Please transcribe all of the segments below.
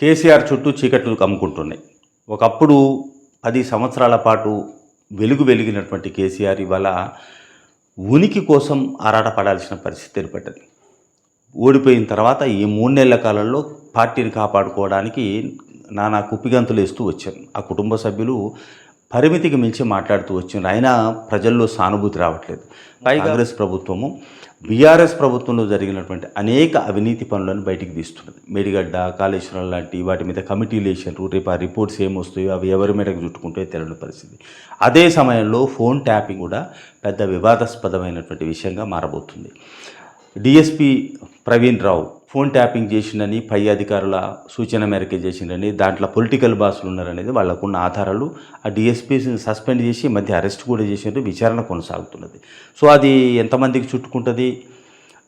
కేసీఆర్ చుట్టూ చీకట్లు కమ్ముకుంటున్నాయి. ఒకప్పుడు పది సంవత్సరాల పాటు వెలుగు వెలిగినటువంటి కేసీఆర్ ఇవాళ ఉనికి కోసం ఆరాటపడాల్సిన పరిస్థితి ఏర్పడ్డది. ఓడిపోయిన తర్వాత ఈ మూడు నెలల కాలంలో పార్టీని కాపాడుకోవడానికి నానా కుప్పిగంతులు వేస్తూ వచ్చారు. ఆ కుటుంబ సభ్యులు పరిమితికి మించి మాట్లాడుతూ వచ్చిండ్రు. అయినా ప్రజల్లో సానుభూతి రావట్లేదు. పైగా కాంగ్రెస్ ప్రభుత్వము బీఆర్ఎస్ ప్రభుత్వంలో జరిగినటువంటి అనేక అవినీతి పనులను బయటికి తీస్తున్నది. మేడిగడ్డ కాళేశ్వరం లాంటి వాటి మీద కమిటీలు వేసారు రేపు ఆ రిపోర్ట్స్ ఏమొస్తాయో అవి ఎవరి మీదకి చుట్టుకుంటే తెలియని పరిస్థితి. అదే సమయంలో ఫోన్ ట్యాపింగ్ కూడా పెద్ద వివాదాస్పదమైనటువంటి విషయంగా మారబోతుంది. DSP Praveen Rao phone tapping చేసిండని పై అధికారుల సూచన మేరకే చేసిండని దాంట్లో పొలిటికల్ బాసులు ఉన్నారనేది వాళ్ళకున్న ఆధారాలు. ఆ డిఎస్పీని సస్పెండ్ చేసి మధ్య అరెస్ట్ కూడా చేసినట్టు విచారణ కొనసాగుతున్నది. సో అది ఎంతమందికి చుట్టుకుంటుంది?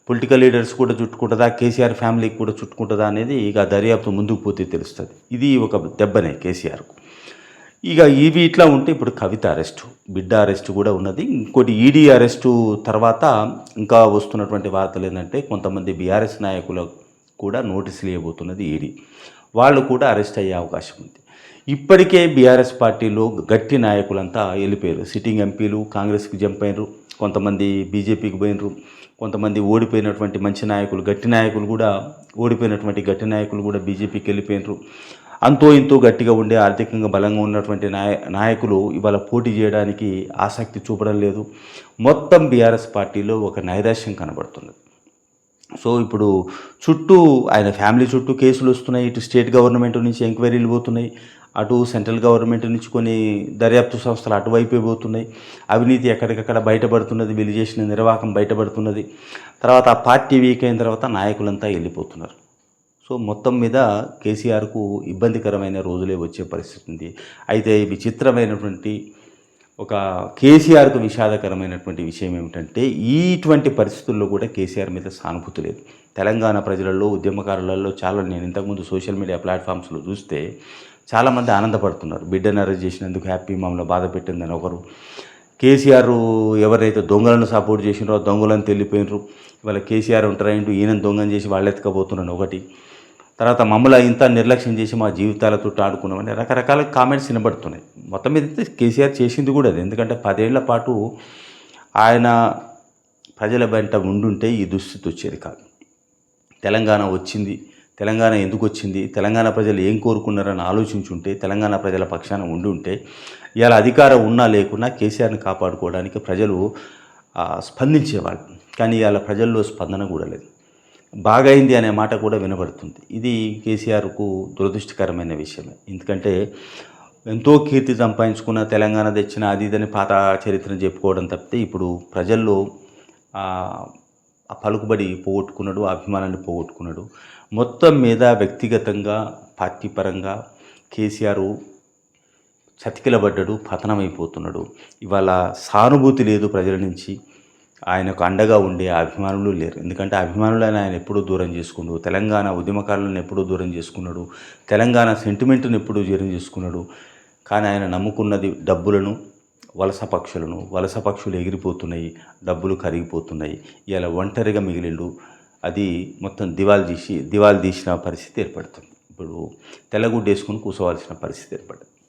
పొలిటికల్ లీడర్స్ కూడా చుట్టుకుంటుందా? కేసీఆర్ ఫ్యామిలీకి కూడా చుట్టుకుంటుందా అనేది ఇక దర్యాప్తు ముందుకు పోతే తెలుస్తుంది. ఇది ఒక దెబ్బనే కేసీఆర్కు. ఇక ఇవి ఇట్లా ఉంటే ఇప్పుడు కవిత అరెస్టు బిడ్డ అరెస్టు కూడా ఉన్నది. ఇంకోటి ఈడీ అరెస్టు తర్వాత ఇంకా వస్తున్నటువంటి వార్తలు ఏంటంటే కొంతమంది బీఆర్ఎస్ నాయకులు కూడా నోటీసులు ఇవ్వబోతున్నది ఈడీ. వాళ్ళు కూడా అరెస్ట్ అయ్యే అవకాశం ఉంది. ఇప్పటికే బీఆర్ఎస్ పార్టీలో గట్టి నాయకులంతా వెళ్ళిపోయారు. సిట్టింగ్ ఎంపీలు కాంగ్రెస్కి జంప్ అయినరు కొంతమంది బీజేపీకి పోయినరు కొంతమంది ఓడిపోయినటువంటి మంచి నాయకులు గట్టి నాయకులు కూడా ఓడిపోయినటువంటి గట్టి నాయకులు కూడా బీజేపీకి వెళ్ళిపోయినరు. అంతో ఇంతో గట్టిగా ఉండే ఆర్థికంగా బలంగా ఉన్నటువంటి నాయ నాయకులు ఇవాళ పోటీ చేయడానికి ఆసక్తి చూపడం లేదు. మొత్తం బీఆర్ఎస్ పార్టీలో ఒక నైరాశ్యం కనబడుతుంది. సో ఇప్పుడు చుట్టూ ఆయన ఫ్యామిలీ చుట్టూ కేసులు వస్తున్నాయి. ఇటు స్టేట్ గవర్నమెంట్ నుంచి ఎంక్వైరీలు పోతున్నాయి. అటు సెంట్రల్ గవర్నమెంట్ నుంచి కొన్ని దర్యాప్తు సంస్థలు అటువైపే పోతున్నాయి. అవినీతి ఎక్కడికక్కడ బయటపడుతున్నది. వీళ్ళు చేసిన నిర్వాహకం బయటపడుతున్నది. తర్వాత ఆ పార్టీ వీక్ అయిన తర్వాత నాయకులంతా వెళ్ళిపోతున్నారు. సో మొత్తం మీద కేసీఆర్కు ఇబ్బందికరమైన రోజులే వచ్చే పరిస్థితి ఉంది. అయితే విచిత్రమైనటువంటి ఒక కేసీఆర్కు విషాదకరమైనటువంటి విషయం ఏమిటంటే ఇటువంటి పరిస్థితుల్లో కూడా కేసీఆర్ మీద సానుభూతి లేదు. తెలంగాణ ప్రజలలో ఉద్యమకారులలో చాలా నేను ఇంతకుముందు సోషల్ మీడియా ప్లాట్ఫామ్స్లో చూస్తే చాలామంది ఆనందపడుతున్నారు. బిడ్డను అరెస్ట్ చేసినందుకు హ్యాపీ మమ్మల్ని బాధ పెట్టిందని ఒకరు. కేసీఆర్ ఎవరైతే దొంగలను సపోర్ట్ చేసినారో దొంగలను తెలిపోయినరు. ఇవాళ కేసీఆర్ ఉంటారంటూ ఈయన దొంగని చేసి వాళ్ళు ఎత్తుకపోతున్నాను ఒకటి. తర్వాత మమ్మల్ని ఇంత నిర్లక్ష్యం చేసి మా జీవితాలతో ఆడుకున్నామని రకరకాల కామెంట్స్ వినబడుతున్నాయి. మొత్తం మీద అయితే కేసీఆర్ చేసింది కూడా అది. ఎందుకంటే పదేళ్ళ పాటు ఆయన ప్రజల వెంట ఉండుంటే ఈ దుస్థితి వచ్చేది కాదు. తెలంగాణ వచ్చింది. తెలంగాణ ఎందుకు వచ్చింది? తెలంగాణ ప్రజలు ఏం కోరుకున్నారని ఆలోచించుంటే తెలంగాణ ప్రజల పక్షాన ఉండుంటే ఉంటే అధికారం ఉన్నా లేకున్నా కేసీఆర్ని కాపాడుకోవడానికి ప్రజలు స్పందించేవాళ్ళు. కానీ ఇవాళ ప్రజల్లో స్పందన కూడా లేదు. బాగైంది అనే మాట కూడా వినబడుతుంది. ఇది కేసీఆర్కు దురదృష్టకరమైన విషయమే. ఎందుకంటే ఎంతో కీర్తి సంపాదించుకున్న తెలంగాణ తెచ్చిన అది ఇదని పాత చరిత్రను చెప్పుకోవడం తప్పితే ఇప్పుడు ప్రజల్లో ఆ, పలుకుబడి పోగొట్టుకున్నాడు అభిమానాన్ని పోగొట్టుకున్నాడు. మొత్తం మీద వ్యక్తిగతంగా పార్టీ పరంగా కేసీఆర్ చతికిలబడ్డాడు పతనమైపోతున్నాడు. ఇవాళ సానుభూతి లేదు ప్రజల నుంచి. ఆయనకు అండగా ఉండే అభిమానులు లేరు. ఎందుకంటే అభిమానులను ఆయన ఎప్పుడూ దూరం చేసుకున్నాడు తెలంగాణ ఉద్యమకారులను ఎప్పుడూ దూరం చేసుకున్నాడు. తెలంగాణ సెంటిమెంట్ను ఎప్పుడూ దూరం చేసుకున్నాడు. కానీ ఆయన నమ్ముకున్నది డబ్బులను వలస పక్షులను వలస పక్షులు ఎగిరిపోతున్నాయి డబ్బులు కరిగిపోతున్నాయి. ఇలా ఒంటరిగా మిగిలిండు. అది మొత్తం దివాలు తీసి దివాలు తీసిన పరిస్థితి ఏర్పడుతుంది. ఇప్పుడు తెల్లగుడ్డ వేసుకొని కూర్చోవాల్సిన పరిస్థితి ఏర్పడుతుంది.